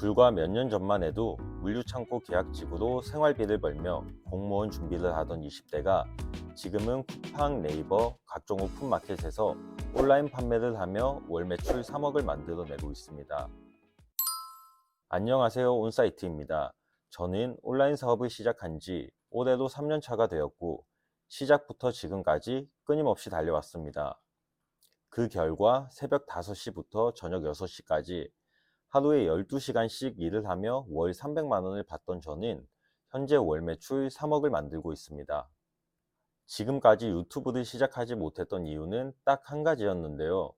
불과 몇 년 전만 해도 물류창고 계약직으로 생활비를 벌며 공무원 준비를 하던 20대가 지금은 쿠팡, 네이버, 각종 오픈마켓에서 온라인 판매를 하며 월 매출 3억을 만들어내고 있습니다. 안녕하세요. 온사이트입니다. 저는 온라인 사업을 시작한 지 올해로 3년 차가 되었고 시작부터 지금까지 끊임없이 달려왔습니다. 그 결과 새벽 5시부터 저녁 6시까지 하루에 12시간씩 일을 하며 월 300만 원을 받던 저는 현재 월 매출 3억을 만들고 있습니다. 지금까지 유튜브를 시작하지 못했던 이유는 딱 한 가지였는데요.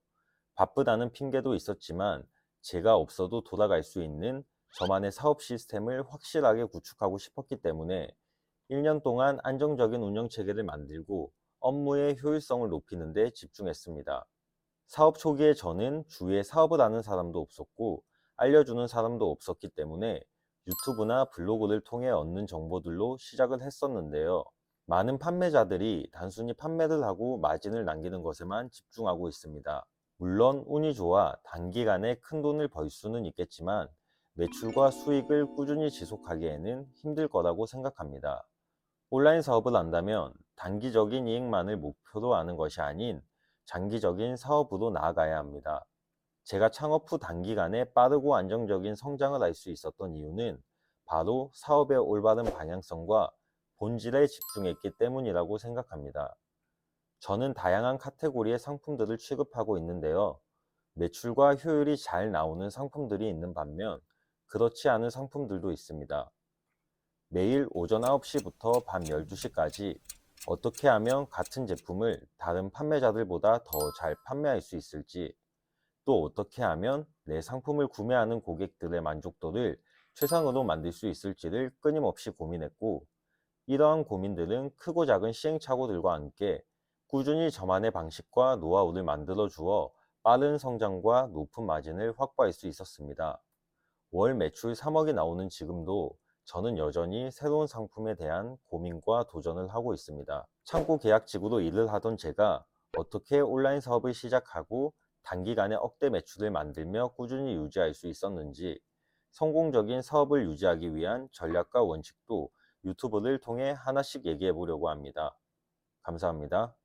바쁘다는 핑계도 있었지만 제가 없어도 돌아갈 수 있는 저만의 사업 시스템을 확실하게 구축하고 싶었기 때문에 1년 동안 안정적인 운영 체계를 만들고 업무의 효율성을 높이는 데 집중했습니다. 사업 초기에 저는 주위에 사업을 하는 사람도 없었고 알려주는 사람도 없었기 때문에 유튜브나 블로그를 통해 얻는 정보들로 시작을 했었는데요. 많은 판매자들이 단순히 판매를 하고 마진을 남기는 것에만 집중하고 있습니다. 물론 운이 좋아 단기간에 큰 돈을 벌 수는 있겠지만 매출과 수익을 꾸준히 지속하기에는 힘들 거라고 생각합니다. 온라인 사업을 한다면 단기적인 이익만을 목표로 하는 것이 아닌 장기적인 사업으로 나아가야 합니다. 제가 창업 후 단기간에 빠르고 안정적인 성장을 할 수 있었던 이유는 바로 사업의 올바른 방향성과 본질에 집중했기 때문이라고 생각합니다. 저는 다양한 카테고리의 상품들을 취급하고 있는데요. 매출과 효율이 잘 나오는 상품들이 있는 반면 그렇지 않은 상품들도 있습니다. 매일 오전 9시부터 밤 12시까지 어떻게 하면 같은 제품을 다른 판매자들보다 더 잘 판매할 수 있을지, 또 어떻게 하면 내 상품을 구매하는 고객들의 만족도를 최상으로 만들 수 있을지를 끊임없이 고민했고, 이러한 고민들은 크고 작은 시행착오들과 함께 꾸준히 저만의 방식과 노하우를 만들어 주어 빠른 성장과 높은 마진을 확보할 수 있었습니다. 월 매출 3억이 나오는 지금도 저는 여전히 새로운 상품에 대한 고민과 도전을 하고 있습니다. 창고 계약 직으로 일을 하던 제가 어떻게 온라인 사업을 시작하고 단기간에 억대 매출을 만들며 꾸준히 유지할 수 있었는지 성공적인 사업을 유지하기 위한 전략과 원칙도 유튜브를 통해 하나씩 얘기해 보려고 합니다. 감사합니다.